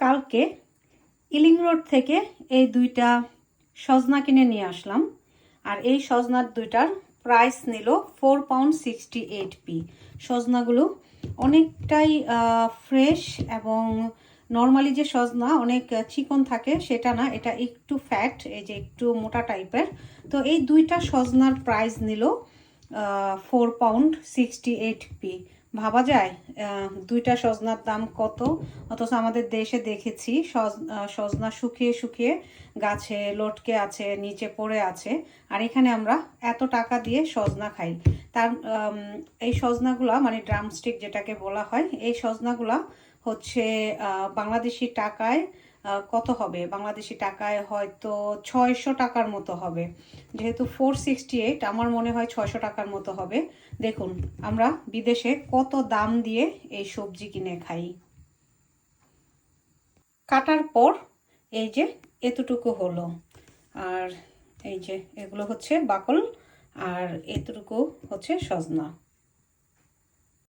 কালকে ইলিং রোড থেকে এই দুইটা সজনা কিনে নিয়ে আসলাম। আর এই সজনার দুইটার প্রাইস নিল four pound sixty eight p সজনাগুলো অনেকটাই ফ্রেশ এবং নর্মালি যে সজনা অনেক চিকন থাকে সেটা না, এটা একটু ফ্যাট এই যে একটু মোটা টাইপের। তো এই দুইটা সজনার প্রাইস নিল four pound sixty eight p ভাবা যায় দুইটা সজনার দাম কত? অথচ আমাদের দেশে দেখেছি সজ- সজনা শুকিয়ে শুকিয়ে গাছে লটকে আছে, নিচে পড়ে আছে। আর এখানে আমরা এত টাকা দিয়ে সজনা খাই। তার এই সজনাগুলা মানে ড্রামস্টিক যেটাকে বলা হয়, এই সজনাগুলা হচ্ছে বাংলাদেশি টাকায় কত হবে? বাংলাদেশি টাকায় হয়তো ছয়শো টাকার মতো হবে। যেহেতু ফোর সিক্সটি এইট আমার মনে হয় ছয়শো টাকার মতো হবে। দেখুন, আমরা বিদেশে কত দাম দিয়ে এই সবজি কিনে খাই। কাটার পর এই যে এতটুকু হলো। আর এই যে এগুলো হচ্ছে বাকল, আর এতটুকু হচ্ছে সজনা।